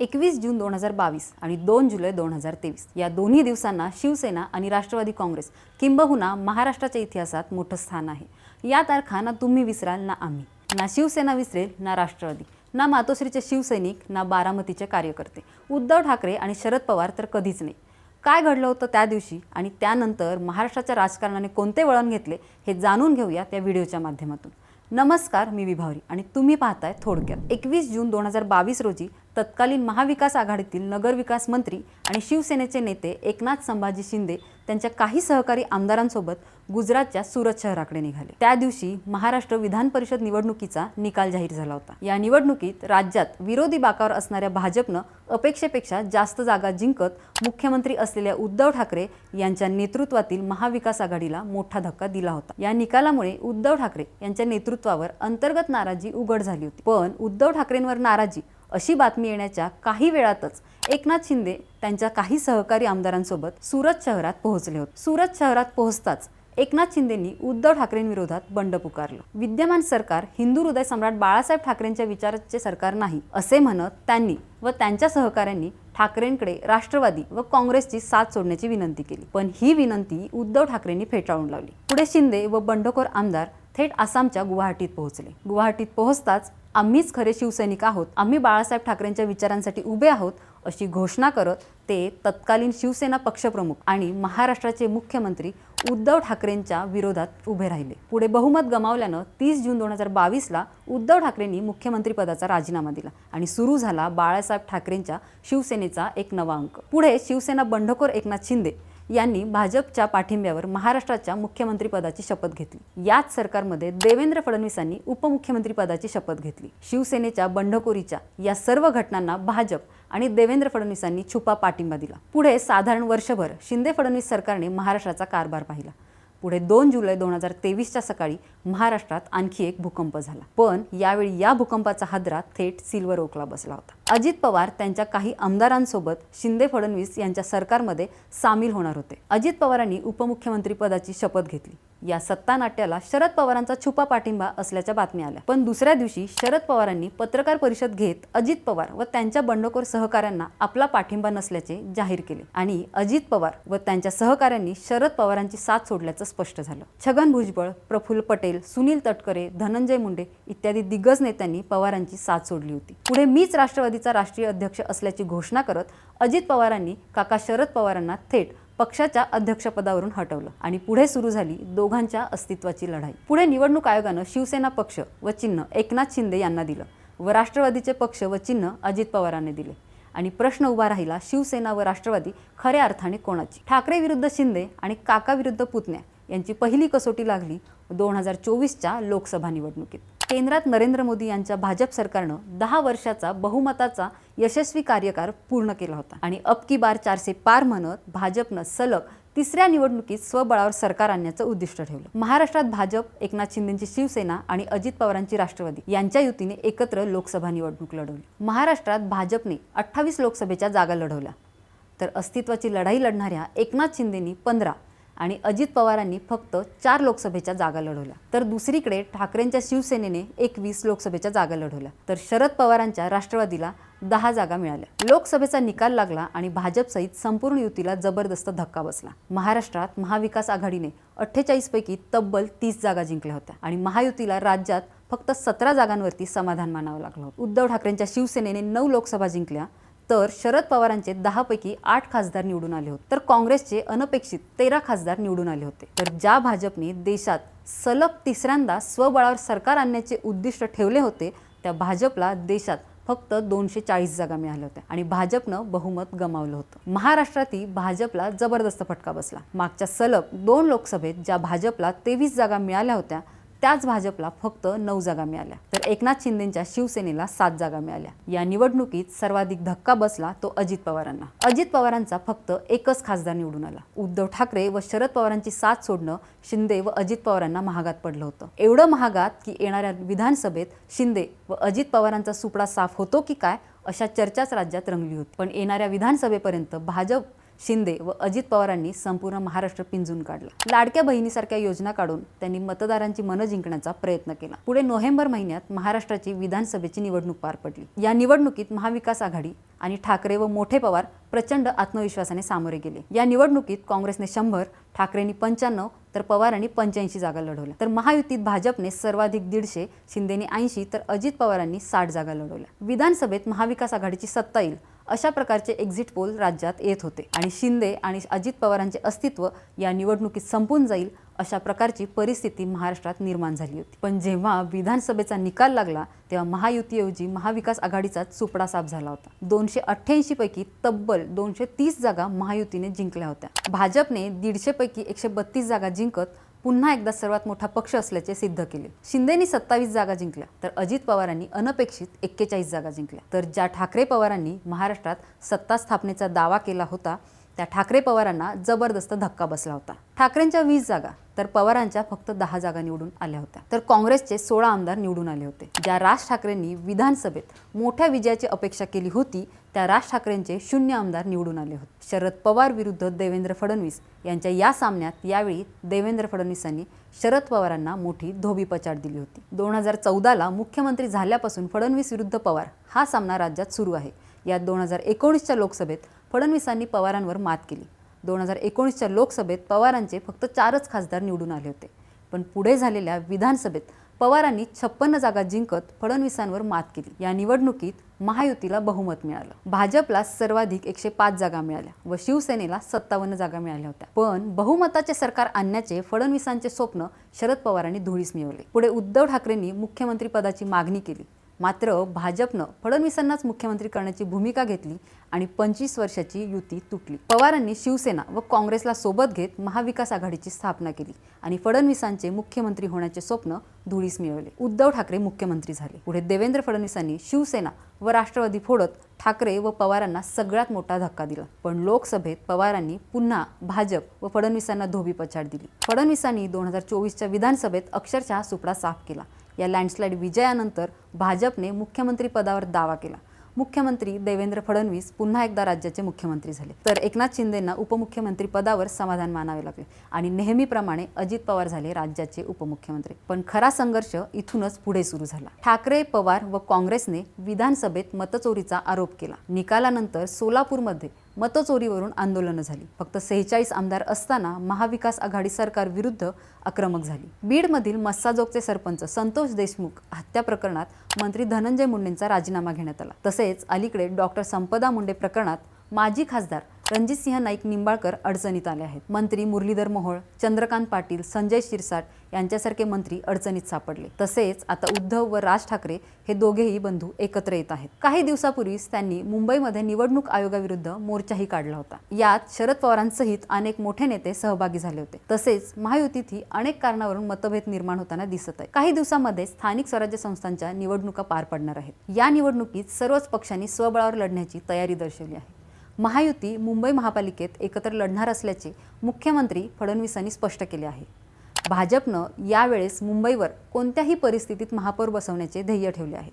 एकवीस जून दोन हजार बावीस आणि दोन जुलै दोन हजार तेवीस. या दोन्ही दिवसांना शिवसेना आणि राष्ट्रवादी काँग्रेस किंबहुना महाराष्ट्राच्या इतिहासात मोठं स्थान आहे. या तारखा ना तुम्ही विसराल ना आम्ही. ना शिवसेना विसरेल ना राष्ट्रवादी. ना मातोश्रीचे शिवसैनिक ना बारामतीचे कार्यकर्ते. उद्धव ठाकरे आणि शरद पवार तर कधीच नाही. काय घडलं होतं त्या दिवशी आणि त्यानंतर महाराष्ट्राच्या राजकारणाने कोणते वळण घेतले हे जाणून घेऊया त्या व्हिडिओच्या माध्यमातून. नमस्कार मी विभावरी आणि तुम्ही पाहताय थोडक्यात. एकवीस जून दोन हजार बावीस रोजी तत्कालीन महाविकास आघाडीतील नगरविकास मंत्री आणि शिवसेनेचे नेते एकनाथ संभाजी शिंदे त्यांच्या काही सहकारी आमदारांसोबत गुजरातच्या सुरत शहराकडे निघाले. त्या दिवशी महाराष्ट्र विधान परिषद निवडणुकीचा निकाल जाहीर झाला होता. या निवडणुकीत राज्यात विरोधी बाकावर असणाऱ्या भाजपनं अपेक्षेपेक्षा जास्त जागा जिंकत मुख्यमंत्री असलेल्या उद्धव ठाकरे यांच्या नेतृत्वातील महाविकास आघाडीला मोठा धक्का दिला होता. या निकालामुळे उद्धव ठाकरे यांच्या नेतृत्वावर अंतर्गत नाराजी उघड झाली होती. पण उद्धव ठाकरेंवर नाराजी अशी बातमी येण्याच्या काही वेळातच एकनाथ शिंदे त्यांच्या काही सहकारी आमदारांसोबत सुरत शहरात पोहोचले होते. सुरत शहरात पोहोचताच एकनाथ शिंदेंनी उद्धव ठाकरेंविरोधात बंड पुकारलं. विद्यमान सरकार हिंदू हृदय सम्राट बाळासाहेब ठाकरेंच्या विचाराचे सरकार नाही असे म्हणत त्यांनी व त्यांच्या सहकाऱ्यांनी ठाकरेंकडे राष्ट्रवादी व काँग्रेसची साथ सोडण्याची विनंती केली. पण ही विनंती उद्धव ठाकरेंनी फेटाळून लावली. पुढे शिंदे व बंडखोर आमदार थेट आसामच्या गुवाहाटीत पोहोचले. गुवाहाटीत पोहोचताच आम्हीच खरे शिवसैनिक आहोत आम्ही बाळासाहेब ठाकरेंच्या विचारांसाठी उभे आहोत अशी घोषणा करत ते तत्कालीन शिवसेना पक्षप्रमुख आणि महाराष्ट्राचे मुख्यमंत्री उद्धव ठाकरेंच्या विरोधात उभे राहिले. पुढे बहुमत गमावल्यानं तीस जून दोन हजार बावीसला उद्धव ठाकरेंनी मुख्यमंत्रीपदाचा राजीनामा दिला आणि सुरू झाला बाळासाहेब ठाकरेंच्या शिवसेनेचा एक नवा अंक. पुढे शिवसेना बंडखोर एकनाथ शिंदे यांनी भाजपच्या पाठिंब्यावर महाराष्ट्राच्या मुख्यमंत्रीपदाची शपथ घेतली. याच सरकारमध्ये देवेंद्र फडणवीसांनी उपमुख्यमंत्रीपदाची शपथ घेतली. शिवसेनेच्या बंडखोरीच्या या सर्व घटनांना भाजप आणि देवेंद्र फडणवीसांनी छुपा पाठिंबा दिला. पुढे साधारण वर्षभर शिंदे फडणवीस सरकारने महाराष्ट्राचा कारभार पाहिला. पुढे दोन जुलै दोन हजार तेवीसच्या सकाळी महाराष्ट्रात आणखी एक भूकंप झाला. पण यावेळी या भूकंपाचा हादरा थेट सिल्वर ओकला बसला होता. अजित पवार त्यांच्या काही आमदारांसोबत शिंदे फडणवीस यांच्या सरकारमध्ये सामील होणार होते. अजित पवारांनी उपमुख्यमंत्री पदाची शपथ घेतली. या सत्ता नाट्याला शरद पवारांचा छुपा पाठिंबा असल्याच्या बातम्या आल्या. पण दुसऱ्या दिवशी शरद पवारांनी पत्रकार परिषद घेत अजित पवार व त्यांच्या बंडखोर सहकाऱ्यांना आपला पाठिंबा नसल्याचे जाहीर केले. आणि अजित पवार व त्यांच्या सहकाऱ्यांनी शरद पवारांची साथ सोडल्याचं स्पष्ट झालं. छगन भुजबळ प्रफुल्ल पटेल सुनील तटकरे धनंजय मुंडे इत्यादी दिग्गज नेत्यांनी पवारांची साथ सोडली होती. पुढे मीच राष्ट्रवादीचा राष्ट्रीय अध्यक्ष असल्याची घोषणा करत अजित पवारांनी काका शरद पवारांना थेट पक्षाच्या अध्यक्षपदावरून हटवलं आणि पुढे सुरू झाली दोघांच्या अस्तित्वाची लढाई. पुढे निवडणूक आयोगानं शिवसेना पक्ष व चिन्ह एकनाथ शिंदे यांना दिलं व राष्ट्रवादीचे पक्ष व चिन्ह अजित पवारांनी दिले. आणि प्रश्न उभा राहिला शिवसेना व राष्ट्रवादी खऱ्या अर्थाने कोणाची? ठाकरे विरुद्ध शिंदे आणि काका विरुद्ध पुतण्या यांची पहिली कसोटी लागली दोन हजार चोवीसच्या लोकसभा निवडणुकीत. केंद्रात नरेंद्र मोदी यांच्या भाजप सरकारनं दहा वर्षाचा बहुमताचा यशस्वी कार्यकाळ पूर्ण केला होता. आणि अब की बार चारशे पार म्हणत भाजपनं सलग तिसऱ्या निवडणुकीत स्वबळावर सरकार आणण्याचं उद्दिष्ट ठेवलं. महाराष्ट्रात भाजप एकनाथ शिंदेची शिवसेना आणि अजित पवारांची राष्ट्रवादी यांच्या युतीने एकत्र लोकसभा निवडणूक लढवली. महाराष्ट्रात भाजपने अठ्ठावीस लोकसभेच्या जागा लढवल्या. तर अस्तित्वाची लढाई लढणाऱ्या एकनाथ शिंदेनी पंधरा आणि अजित पवारांनी फक्त चार लोकसभेच्या जागा लढवल्या. तर दुसरीकडे ठाकरेंच्या शिवसेनेने एकवीस लोकसभेच्या जागा लढवल्या. तर शरद पवारांच्या राष्ट्रवादीला दहा जागा मिळाल्या. लोकसभेचा निकाल लागला आणि भाजपसहित संपूर्ण युतीला जबरदस्त धक्का बसला. महाराष्ट्रात महाविकास आघाडीने अठ्ठेचाळीस पैकी तब्बल तीस जागा जिंकल्या होत्या आणि महायुतीला राज्यात फक्त सतरा जागांवरती समाधान मानावं लागलं होतं. उद्धव ठाकरेंच्या शिवसेनेने नऊ लोकसभा जिंकल्या तर शरद पवारांचे दहापैकी आठ खासदार निवडून आले होते. तर काँग्रेसचे अनपेक्षित तेरा खासदार निवडून आले होते. तर ज्या भाजपने देशात सलग तिसऱ्यांदा स्वबळावर सरकार आणण्याचे उद्दिष्ट ठेवले होते त्या भाजपला देशात फक्त दोनशे चाळीस जागा मिळाल्या होत्या आणि भाजपनं बहुमत गमावलं होतं. महाराष्ट्रातही भाजपला जबरदस्त फटका बसला. मागच्या सलग दोन लोकसभेत ज्या भाजपला तेवीस जागा मिळाल्या होत्या त्याच भाजपला फक्त नऊ जागा मिळाल्या. तर एकनाथ शिंदेच्या शिवसेनेला सात जागा मिळाल्या. या निवडणुकीत सर्वाधिक धक्का बसला तो अजित पवारांना. अजित पवारांचा फक्त एकच खासदार निवडून आला. उद्धव ठाकरे व शरद पवारांची साथ सोडणं शिंदे व अजित पवारांना महागात पडलं होतं. एवढं महागात की येणाऱ्या विधानसभेत शिंदे व अजित पवारांचा सुपडा साफ होतो की काय अशा चर्चाच राज्यात रंगली होती. पण येणाऱ्या विधानसभेपर्यंत भाजप शिंदे व अजित पवारांनी संपूर्ण महाराष्ट्र पिंजून काढला. लाडक्या बहिणीसारख्या योजना काढून त्यांनी मतदारांची मनं जिंकण्याचा प्रयत्न केला. पुढे नोव्हेंबर महिन्यात महाराष्ट्राची विधानसभेची निवडणूक पार पडली. या निवडणुकीत महाविकास आघाडी आणि ठाकरे व मोठे पवार प्रचंड आत्मविश्वासाने सामोरे गेले. या निवडणुकीत काँग्रेसने शंभर ठाकरेंनी पंच्याण्णव तर पवारांनी पंच्याऐंशी जागा लढवल्या. तर महायुतीत भाजपने सर्वाधिक दीडशे शिंदेने ऐंशी तर अजित पवारांनी साठ जागा लढवल्या. विधानसभेत महाविकास आघाडीची सत्ता येईल अशा प्रकारचे एक्झिट पोल राज्यात येत होते. आणि शिंदे आणि अजित पवारांचे अस्तित्व या निवडणुकीत संपून जाईल अशा प्रकारची परिस्थिती महाराष्ट्रात निर्माण झाली होती. पण जेव्हा विधानसभेचा निकाल लागला तेव्हा महायुतीऐवजी महाविकास आघाडीचाच सुपडा साफ झाला होता. दोनशे अठ्ठ्याऐंशी पैकी तब्बल दोनशे तीस जागा महायुतीने जिंकल्या होत्या. भाजपने दीडशे पैकी एकशे बत्तीस जागा जिंकत पुन्हा एकदा सर्वात मोठा पक्ष असल्याचे सिद्ध केले. शिंदेनी सत्तावीस जागा जिंकल्या तर अजित पवारांनी अनपेक्षित एक्केचाळीस जागा जिंकल्या. तर ज्या ठाकरे पवारांनी महाराष्ट्रात सत्ता स्थापनेचा दावा केला होता त्या ठाकरे पवारांना जबरदस्त धक्का बसला होता. ठाकरेंच्या वीस जागा तर पवारांच्या फक्त दहा जागा निवडून आल्या होत्या. तर काँग्रेसचे सोळा आमदार निवडून आले होते. ज्या राज ठाकरेंनी विधानसभेत मोठ्या विजयाची अपेक्षा केली होती त्या राज ठाकरेंचे शून्य आमदार निवडून आले होते. शरद पवार विरुद्ध देवेंद्र फडणवीस यांच्या या सामन्यात यावेळी देवेंद्र फडणवीसांनी शरद पवारांना मोठी धोबीपछाड दिली होती. दोन हजार चौदाला मुख्यमंत्री झाल्यापासून फडणवीस विरुद्ध पवार हा सामना राज्यात सुरू आहे. यात दोन हजार एकोणीसच्या लोकसभेत फडणवीसांनी पवारांवर मात केली. दोन हजार एकोणीसच्या लोकसभेत पवारांचे फक्त चारच खासदार निवडून आले होते. पण पुढे झालेल्या विधानसभेत पवारांनी छप्पन्न जागा जिंकत फडणवीसांवर मात केली. या निवडणुकीत महायुतीला बहुमत मिळालं. भाजपला सर्वाधिक एकशे पाच जागा मिळाल्या व शिवसेनेला सत्तावन्न जागा मिळाल्या होत्या. पण बहुमताचे सरकार आणण्याचे फडणवीसांचे स्वप्न शरद पवारांनी धुळीस मिळवले. पुढे उद्धव ठाकरेंनी मुख्यमंत्री पदाची मागणी केली. मात्र भाजपनं फडणवीसांनाच मुख्यमंत्री करण्याची भूमिका घेतली आणि पंचवीस वर्षाची युती तुटली. पवारांनी शिवसेना व काँग्रेसला सोबत घेत महाविकास आघाडीची स्थापना केली आणि फडणवीसांचे मुख्यमंत्री होण्याचे स्वप्न धुळीस मिळवले. उद्धव ठाकरे मुख्यमंत्री झाले. पुढे देवेंद्र फडणवीसांनी शिवसेना व राष्ट्रवादी फोडत ठाकरे व पवारांना सगळ्यात मोठा धक्का दिला. पण लोकसभेत पवारांनी पुन्हा भाजप व फडणवीसांना धोबी पछाड दिली. फडणवीसांनी दोन हजार चोवीसच्या विधानसभेत अक्षरशः सुपडा साफ केला. या लँडस्लाईड विजयानंतर भाजपने मुख्यमंत्री पदावर दावा केला. मुख्यमंत्री देवेंद्र फडणवीस पुन्हा एकदा राज्याचे मुख्यमंत्री झाले. तर एकनाथ शिंदेंना उपमुख्यमंत्री पदावर समाधान मानावे लागले आणि नेहमीप्रमाणे अजित पवार झाले राज्याचे उपमुख्यमंत्री. पण खरा संघर्ष इथूनच पुढे सुरू झाला. ठाकरे पवार व काँग्रेसने विधानसभेत मतचोरीचा आरोप केला. निकालानंतर सोलापूरमध्ये मतचोरीवरून आंदोलनं झाली. फक्त सेहेचाळीस आमदार असताना महाविकास आघाडी सरकार विरुद्ध आक्रमक झाली. बीडमधील मस्साजोगचे सरपंच संतोष देशमुख हत्या प्रकरणात मंत्री धनंजय मुंडेंचा राजीनामा घेण्यात आला. तसेच अलीकडे डॉक्टर संपदा मुंडे प्रकरणात माजी खासदार रणजितसिंह नाईक निंबाळकर अडचणीत आले आहेत. मंत्री मुरलीधर मोहोळ चंद्रकांत पाटील संजय शिरसाट यांच्यासारखे मंत्री अडचणीत सापडले. तसेच आता उद्धव व राज ठाकरे हे दोघेही बंधू एकत्र येत आहेत. काही दिवसापूर्वीच त्यांनी मुंबईमध्ये निवडणूक आयोगाविरुद्ध मोर्चाही काढला होता. यात शरद पवारांसहित अनेक मोठे नेते सहभागी झाले होते. तसेच महायुतीतही अनेक कारणावरून मतभेद निर्माण होताना दिसत आहे. काही दिवसांमध्ये स्थानिक स्वराज्य संस्थांच्या निवडणुका पार पडणार आहेत. या निवडणुकीत सर्वच पक्षांनी स्वबळावर लढण्याची तयारी दर्शवली आहे. महायुती मुंबई महापालिकेत एकत्र लढणार असल्याचे मुख्यमंत्री फडणवीसांनी स्पष्ट केले आहे. भाजपनं यावेळेस मुंबईवर कोणत्याही परिस्थितीत महापौर बसवण्याचे ध्येय ठेवले आहे.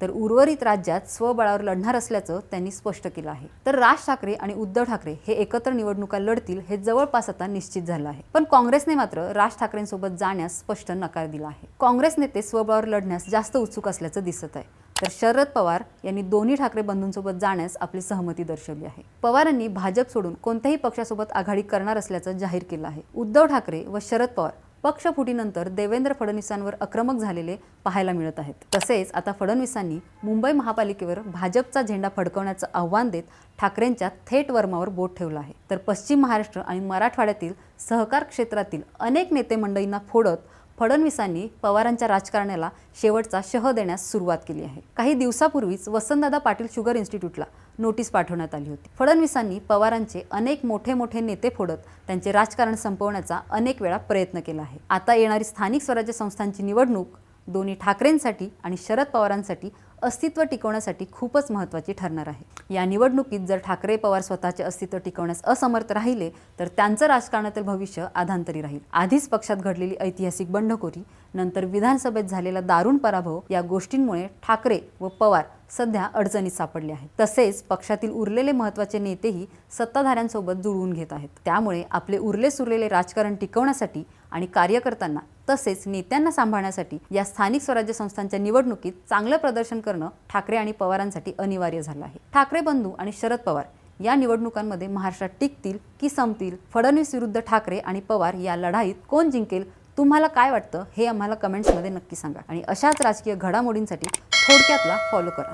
तर उर्वरित राज्यात स्वबळावर लढणार असल्याचं त्यांनी स्पष्ट केलं आहे. तर राज ठाकरे आणि उद्धव ठाकरे हे एकत्र निवडणुका लढतील हे जवळपास आता निश्चित झालं आहे. पण काँग्रेसने मात्र राज ठाकरेंसोबत जाण्यास स्पष्ट नकार दिला आहे. काँग्रेस नेते स्वबळावर लढण्यास जास्त उत्सुक असल्याचं दिसत आहे. तर शरद पवार यांनी दोन्ही ठाकरे बंधूंसोबत जाण्यास आपली सहमती दर्शवली आहे. पवारांनी भाजप सोडून कोणत्याही पक्षासोबत आघाडी करणार असल्याचं जाहीर केलं आहे. उद्धव ठाकरे व शरद पवार पक्षफुटीनंतर देवेंद्र फडणवीसांवर आक्रमक झालेले पाहायला मिळत आहेत. तसेच आता फडणवीसांनी मुंबई महापालिकेवर भाजपचा झेंडा फडकवण्याचं आव्हान देत ठाकरेंच्या थेट वर्मावर बोट ठेवलं आहे. तर पश्चिम महाराष्ट्र आणि मराठवाड्यातील सहकार क्षेत्रातील अनेक नेते मंडळींना फोडत फडणवीसांनी पवारांच्या राजकारणाला शेवटचा शह देण्यास सुरुवात केली आहे. काही दिवसापूर्वीच वसंतदादा पाटील शुगर इन्स्टिट्यूटला नोटीस पाठवण्यात आली होती. फडणवीसांनी पवारांचे अनेक मोठे मोठे नेते फोडत त्यांचे राजकारण संपवण्याचा अनेक वेळा प्रयत्न केला आहे. आता येणारी स्थानिक स्वराज्य संस्थांची निवडणूक दोन्ही ठाकरेंसाठी आणि शरद पवारांसाठी अस्तित्व टिकवण्यासाठी खूपच महत्त्वाची ठरणार आहे. या निवडणुकीत जर ठाकरे पवार स्वतःचे अस्तित्व टिकवण्यास असमर्थ राहिले तर त्यांचं राजकारणातील भविष्य आधांतरी राहील. आधीच पक्षात घडलेली ऐतिहासिक बंडखोरी नंतर विधानसभेत झालेला दारुण पराभव या गोष्टींमुळे ठाकरे व पवार सध्या अडचणीत सापडले आहेत. तसेच पक्षातील उरलेले महत्त्वाचे नेतेही सत्ताधाऱ्यांसोबत जुळवून घेत आहेत. त्यामुळे आपले उरले सुरलेले राजकारण टिकवण्यासाठी आणि कार्यकर्त्यांना तसेच नेत्यांना सांभाळण्यासाठी या स्थानिक स्वराज्य संस्थांच्या निवडणुकीत चांगलं प्रदर्शन करणं ठाकरे आणि पवारांसाठी अनिवार्य झालं आहे. ठाकरे बंधू आणि शरद पवार या निवडणुकांमध्ये महाराष्ट्रात टिकतील की संपतील? फडणवीस विरुद्ध ठाकरे आणि पवार या लढाईत कोण जिंकेल? तुम्हाला काय वाटतं? हे आम्हाला कमेंट्समध्ये नक्की सांगा. आणि अशाच राजकीय घडामोडींसाठी थोडक्यातला फॉलो करा.